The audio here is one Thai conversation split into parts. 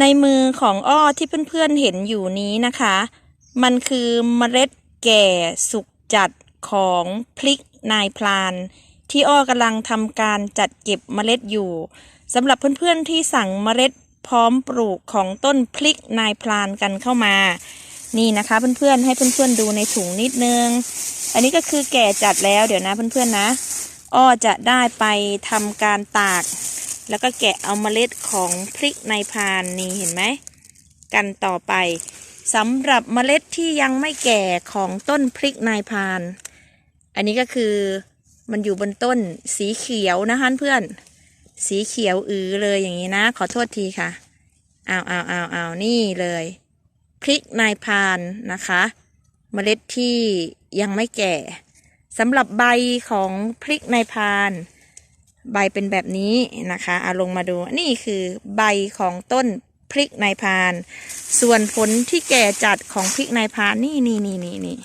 ในมือของอ้อที่เพื่อนๆเห็นอยู่นี้นะคะ มันคือเมล็ดแก่สุกจัดของพริกนายพลาน ที่อ้อกำลังทำการจัดเก็บเมล็ดอยู่สำหรับเพื่อนๆที่สั่งเมล็ดพร้อมปลูกของต้นพริกนายพลานกันเข้ามา นี่นะคะเพื่อนๆให้เพื่อนๆดูในถุงนิดนึง อันนี้ก็คือแก่จัดแล้วเดี๋ยวนะเพื่อนๆนะ อ้อจะได้ไปทำการตาก แล้วก็แกะเอาเมล็ดของพริกในพานนี่เห็นไหมกันต่อไปสำหรับเมล็ดที่ยังไม่แก่ของต้นพริกนายพาน อันนี้ก็คือมันอยู่บนต้นสีเขียวนะคะเพื่อน สีเขียวอือเลยอย่างนี้นะ ขอโทษทีค่ะเอาวอ้าวอ้าวอ้านี่เลย พริกนายพานนะคะ เมล็ดที่ยังไม่แก่สำหรับใบของพริกนายพาน ใบเป็นแบบนี้นะคะเอาลงมาดูนี่คือใบของต้นพริกนายพาน ส่วนผลที่แก่จัดของพริกนายพานนี่นี่นี่นี่นี่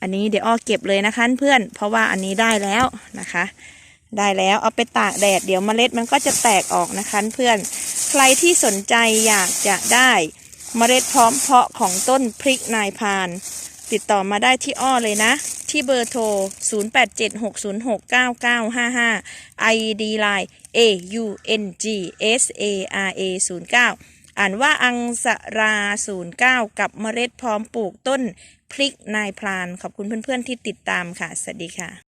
อันนี้เดี๋ยวอ้อเก็บเลยนะคะเพื่อน เพราะว่าอันนี้ได้แล้วนะคะ ได้แล้วเอาไปตากแดดเดี๋ยวเมล็ดมันก็จะแตกออกนะคะเพื่อน ใครที่สนใจอยากจะได้เมล็ดพร้อมเพาะของต้นพริกนายพาน ติดต่อมาได้ที่อ้อเลยนะ ที่เบอร์โทร 0876069955 ID Line A U N G S A R A 09อ่านว่าอังสรา 09 กับเมล็ดพร้อมปลูกต้นพริกนายพราน ขอบคุณเพื่อนๆที่ติดตามค่ะ สวัสดีค่ะ